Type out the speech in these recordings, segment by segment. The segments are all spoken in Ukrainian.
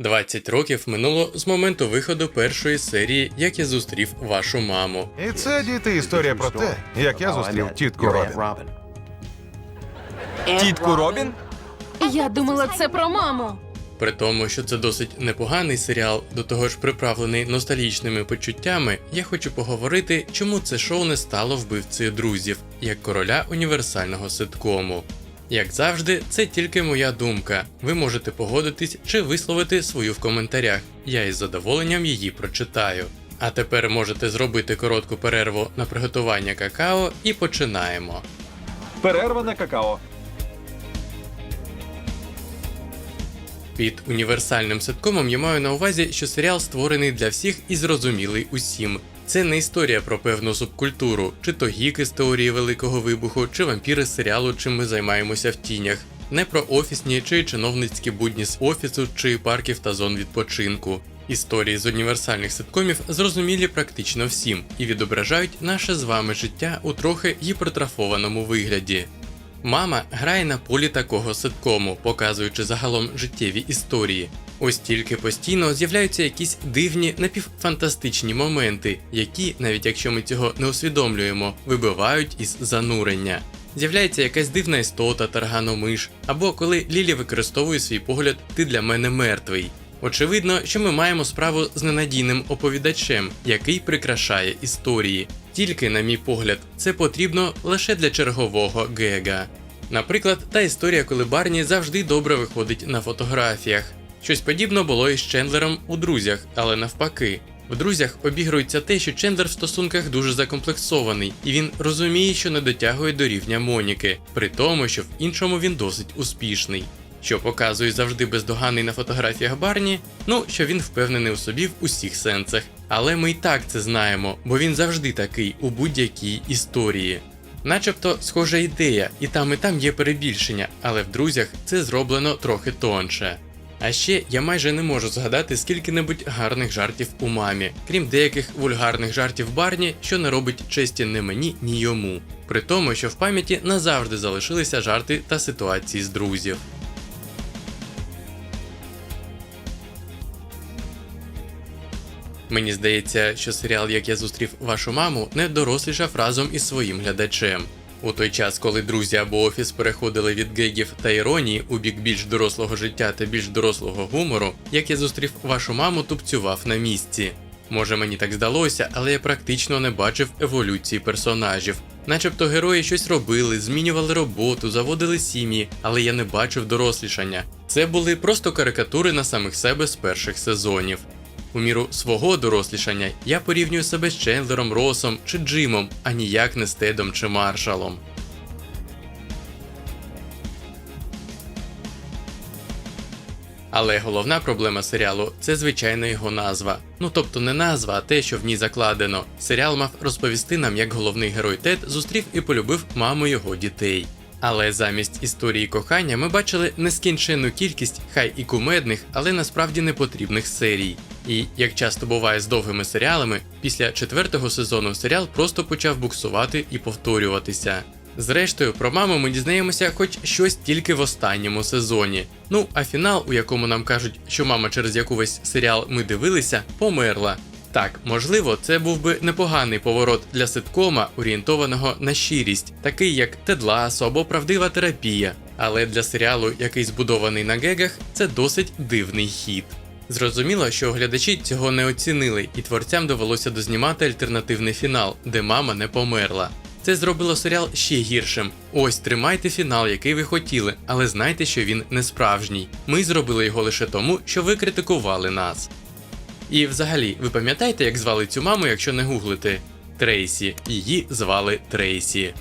20 років минуло з моменту виходу першої серії, як я зустрів вашу маму. І це діти історія про те, як я зустрів тітку Робін. Тітку Робін? Я думала, це про маму. При тому, що це досить непоганий серіал, до того ж приправлений ностальгічними почуттями, я хочу поговорити, чому це шоу не стало вбивцею друзів, як короля універсального ситкому. Як завжди, це тільки моя думка. Ви можете погодитись чи висловити свою в коментарях. Я із задоволенням її прочитаю. А тепер можете зробити коротку перерву на приготування какао і починаємо. Перерва на какао. Під універсальним ситкомом я маю на увазі, що серіал створений для всіх і зрозумілий усім. Це не історія про певну субкультуру, чи то гіки з теорії великого вибуху, чи вампіри з серіалу, чим ми займаємося в тінях, не про офісні чи чиновницькі будні з офісу чи парків та зон відпочинку. Історії з універсальних ситкомів зрозумілі практично всім і відображають наше з вами життя у трохи гіпертрафованому вигляді. Мама грає на полі такого ситкому, показуючи загалом життєві історії. Ось тільки постійно з'являються якісь дивні напівфантастичні моменти, які, навіть якщо ми цього не усвідомлюємо, вибивають із занурення. З'являється якась дивна істота, тарганомиш, або коли Лілі використовує свій погляд Ти для мене мертвий. Очевидно, що ми маємо справу з ненадійним оповідачем, який прикрашає історії. Тільки, на мій погляд, це потрібно лише для чергового гега. Наприклад, та історія, коли Барні завжди добре виходить на фотографіях. Щось подібне було і з Чендлером у друзях, але навпаки. В друзях обігрується те, що Чендлер в стосунках дуже закомплексований, і він розуміє, що не дотягує до рівня Моніки, при тому, що в іншому він досить успішний. Що показує завжди бездоганний на фотографіях Барні, ну що він впевнений у собі в усіх сенсах. Але ми й так це знаємо, бо він завжди такий у будь-якій історії. Начебто схожа ідея, і там і там є перебільшення, але в друзях це зроблено трохи тонше. А ще я майже не можу згадати скільки-небудь гарних жартів у мамі, крім деяких вульгарних жартів Барні, що не робить честі не мені, ні йому. При тому, що в пам'яті назавжди залишилися жарти та ситуації з друзів. Мені здається, що серіал Як я зустрів вашу маму не дорослішав разом із своїм глядачем. У той час, коли друзі або офіс переходили від гегів та іронії у бік більш дорослого життя та більш дорослого гумору, як я зустрів вашу маму, тупцював на місці. Може мені так здалося, але я практично не бачив еволюції персонажів. Начебто герої щось робили, змінювали роботу, заводили сім'ї, але я не бачив дорослішання. Це були просто карикатури на самих себе з перших сезонів. У міру свого дорослішання я порівнюю себе з Чендлером, Росом чи Джимом, а ніяк не з Тедом чи Маршалом. Але головна проблема серіалу це звичайно його назва. Ну тобто не назва, а те, що в ній закладено. Серіал мав розповісти нам, як головний герой Тед зустрів і полюбив маму його дітей. Але замість історії кохання ми бачили нескінченну кількість хай і кумедних, але насправді непотрібних серій. І як часто буває з довгими серіалами, після четвертого сезону серіал просто почав буксувати і повторюватися. Зрештою, про маму ми дізнаємося хоч щось тільки в останньому сезоні. Ну а фінал, у якому нам кажуть, що мама, через яку весь серіал ми дивилися, померла. Так, можливо, це був би непоганий поворот для ситкома, орієнтованого на щирість, такий як Тед Ласо або правдива терапія. Але для серіалу, який збудований на гегах, це досить дивний хід. Зрозуміло, що глядачі цього не оцінили, і творцям довелося дознімати альтернативний фінал, де мама не померла. Це зробило серіал ще гіршим. Ось тримайте фінал, який ви хотіли, але знайте, що він не справжній. Ми зробили його лише тому, що ви критикували нас. І взагалі, ви пам'ятаєте, як звали цю маму, якщо не гуглите? Трейсі. Її звали Трейсі.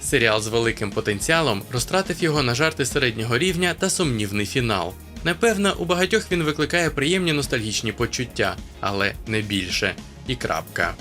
Серіал з великим потенціалом розтратив його на жарти середнього рівня та сумнівний фінал. Напевно, у багатьох він викликає приємні ностальгічні почуття, але не більше. І крапка.